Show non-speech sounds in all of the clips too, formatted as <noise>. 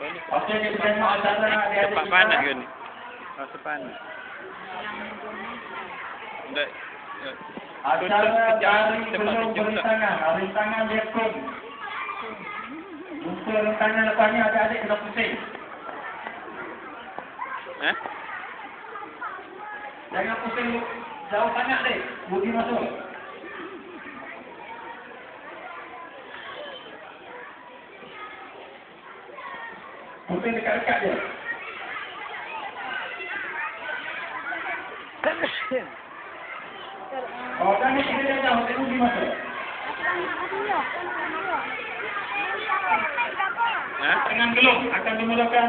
Adik-adik Tempat panas ke ni? Rasa panas. Tak. eh, Acara dari belum sejuk tak? berintangan. Rintangan dia pun. Jumpa rintangan lepasnya adik-adik kena pusing. Eh? Jangan pusing jauh sangat deh. Budi masuk. Pusing dekat-dekat je. Oh, jangan kita jauh. Nanti Budi masuk. Eh? Dengan gelung akan dimulakan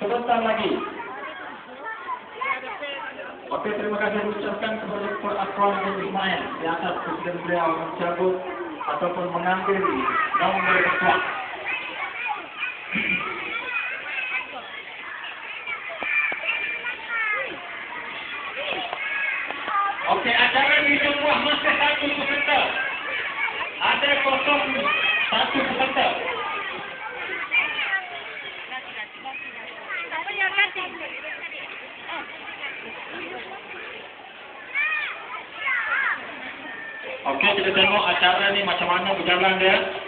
sebentar lagi. Okey, terima kasih ucapkan kepada Puan Afwan bin Ismail di atas presiden beliau mencabut ataupun mengambil nombor ketua. Okey, acara di sebuah masih satu peserta. Ada kosong satu peserta. Okey, kita tengok acara ni macam mana berjalan dia.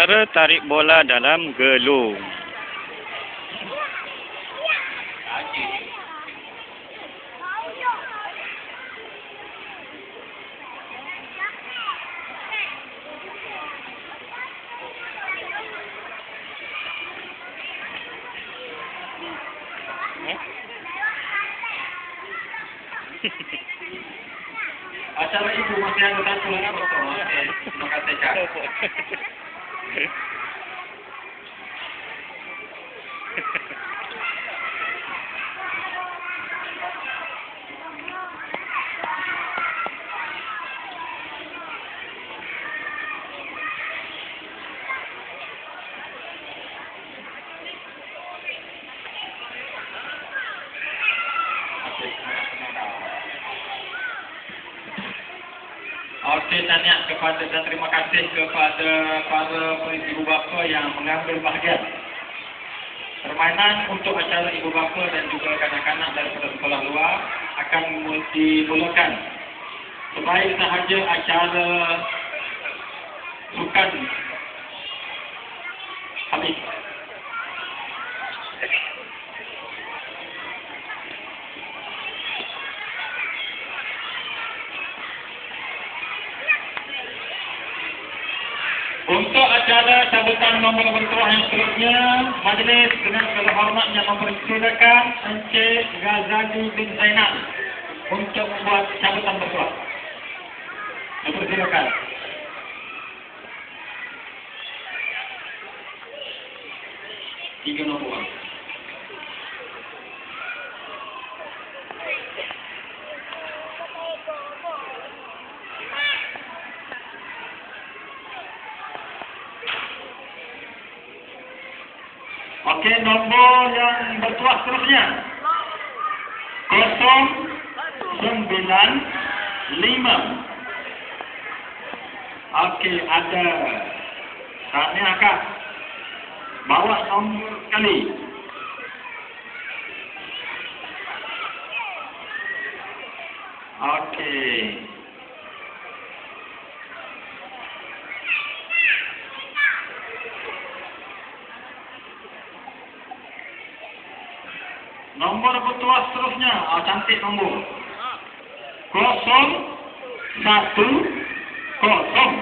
Acara tarik bola dalam gelung. Acara itu masih ada satu lagi betul. Okey, terima kasih <laughs> Okay. Kepada dan terima kasih kepada para ibu bapa yang mengambil bahagian. Permainan untuk acara ibu bapa dan juga kanak-kanak daripada sekolah luar akan dimulakan. Sebaik sahaja acara sukan Untuk acara sambutan nombor bertuah yang seterusnya, majlis dengan segala hormatnya mempersilakan Encik Ghazali bin Zainal untuk membuat sambutan bertuah. Mempersilakan. Tiga nombor. Okey, nombor yang bertuah seterusnya. Kosong sembilan lima. Okey, ada Tahniah akak. Bawa nombor kali. Oh, cantik nombor. Kosong, satu, kosong.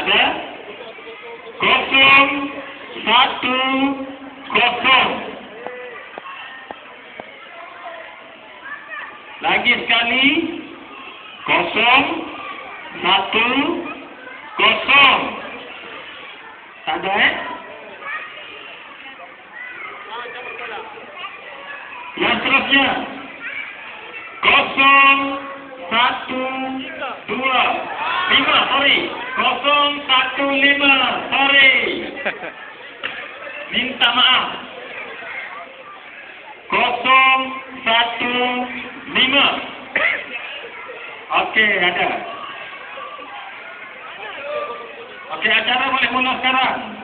Ada? Kosong, satu, kosong. Lagi sekali. Kosong, satu, kosong. Tak ada eh? Yang seterusnya. Kosong, satu, dua. lima, sorry. Kosong satu lima, sorry. Minta maaf. Kosong satu lima. Okey, ada. Okey, acara boleh mula sekarang.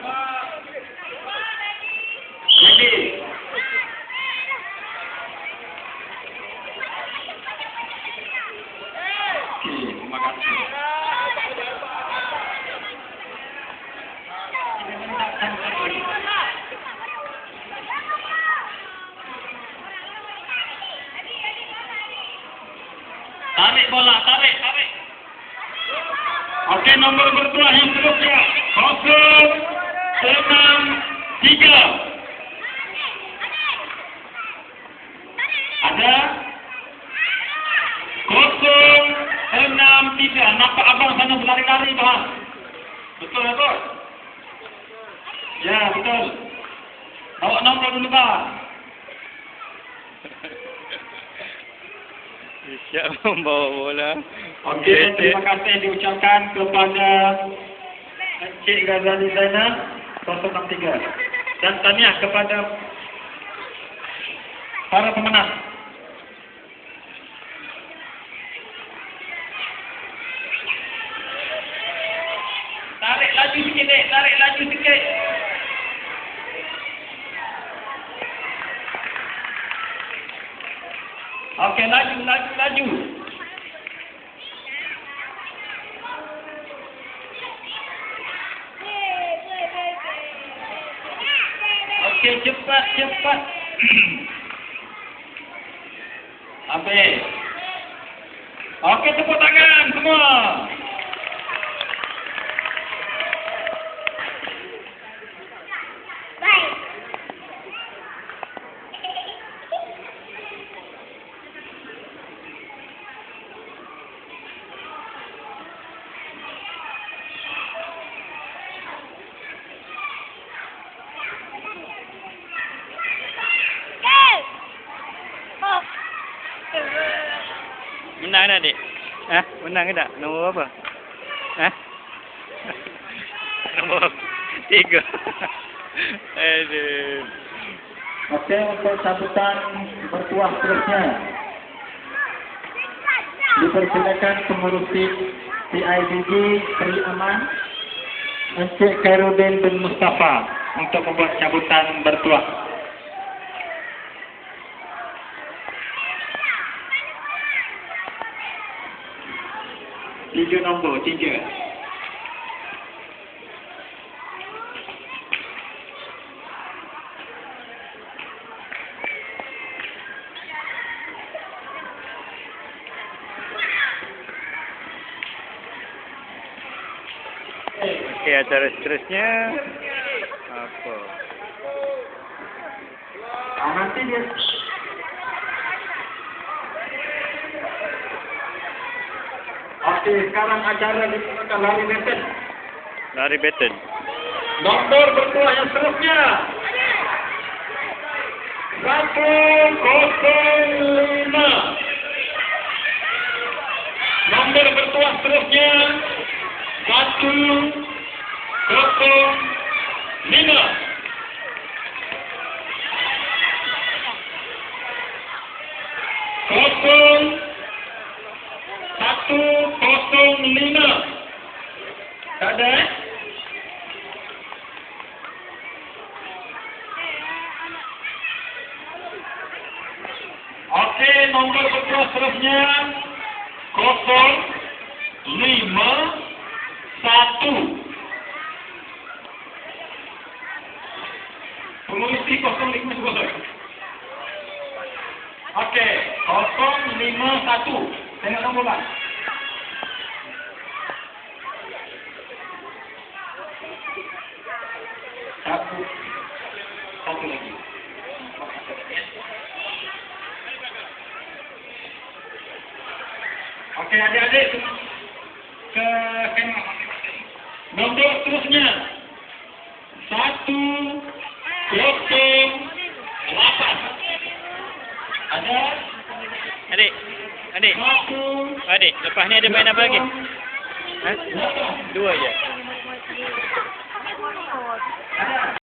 Tarik bola, tarik, tarik. Okey, nombor bertuah yang seterusnya. Kosong, enam, tiga. Ada? Kosong, enam, tiga. Nampak abang sana berlari-lari, Tuhan? Betul, betul? Ya, betul. Bawa nombor dulu, Bang. Siap <laughs> membawa bola. Okey, terima kasih diucapkan kepada Encik Ghazali Zainal 063 dan tahniah kepada para pemenang. Okey, laju, laju, laju. Okey, cepat, cepat. <clears throat> Habis. Okey, tepuk tangan semua. Menang dah, Dik? Ha? Menang ke tak? Nombor apa? Ha? <laughs> Nombor tiga. Aduh. Okey, untuk sambutan bertuah seterusnya. Dipersilakan pengurusi PIBG Seri Aman Encik Khairudin bin Mustafa untuk membuat sambutan bertuah. Tiga nombor, tiga. Okey, acara seterusnya apa? Ah, nanti dia Okey, sekarang acara dimulakan lari beten. Lari baton. Nombor bertuah yang seterusnya. Satu kosong lima. Nombor bertuah seterusnya. Satu kosong Okey, nombor bertuah seterusnya kosong lima satu. Pengurusi kosong lima satu. Okey, kosong lima satu. Tengok nombor bang. Satu. Satu lagi. Okey, adik-adik ke kemah. Nombor seterusnya. Satu, kosong, lapan. Ada? Adik, adik, Satu, adik. Lepas ni ada main apa lagi? Eh? Dua je.